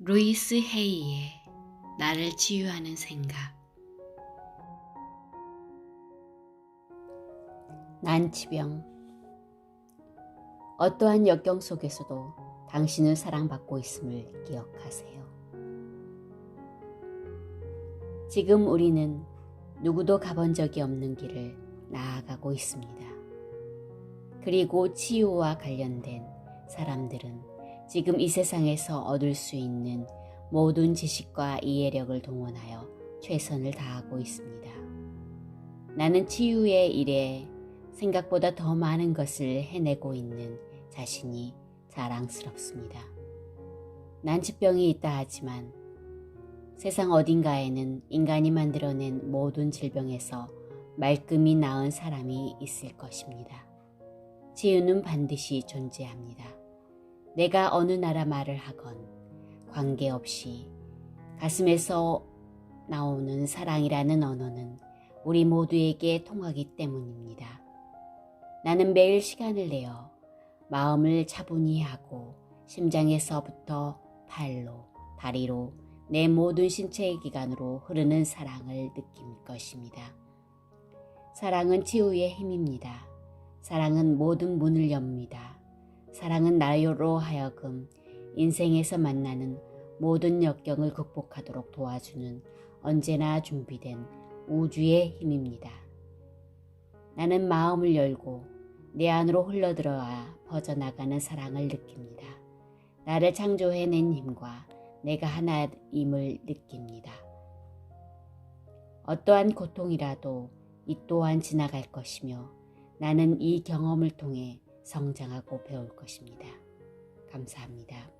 루이스 헤이의 나를 치유하는 생각 난치병 어떠한 역경 속에서도 당신은 사랑받고 있음을 기억하세요. 지금 우리는 누구도 가본 적이 없는 길을 나아가고 있습니다. 그리고 치유와 관련된 사람들은 지금 이 세상에서 얻을 수 있는 모든 지식과 이해력을 동원하여 최선을 다하고 있습니다. 나는 치유의 일에 생각보다 더 많은 것을 해내고 있는 자신이 자랑스럽습니다. 난치병이 있다 하지만 세상 어딘가에는 인간이 만들어낸 모든 질병에서 말끔히 나은 사람이 있을 것입니다. 치유는 반드시 존재합니다. 내가 어느 나라 말을 하건 관계없이 가슴에서 나오는 사랑이라는 언어는 우리 모두에게 통하기 때문입니다. 나는 매일 시간을 내어 마음을 차분히 하고 심장에서부터 팔로, 다리로, 내 모든 신체의 기관으로 흐르는 사랑을 느낄 것입니다. 사랑은 치유의 힘입니다. 사랑은 모든 문을 엽니다. 사랑은 나로 하여금 인생에서 만나는 모든 역경을 극복하도록 도와주는 언제나 준비된 우주의 힘입니다. 나는 마음을 열고 내 안으로 흘러들어와 퍼져나가는 사랑을 느낍니다. 나를 창조해낸 힘과 내가 하나임을 느낍니다. 어떠한 고통이라도 이 또한 지나갈 것이며 나는 이 경험을 통해 성장하고 배울 것입니다. 감사합니다.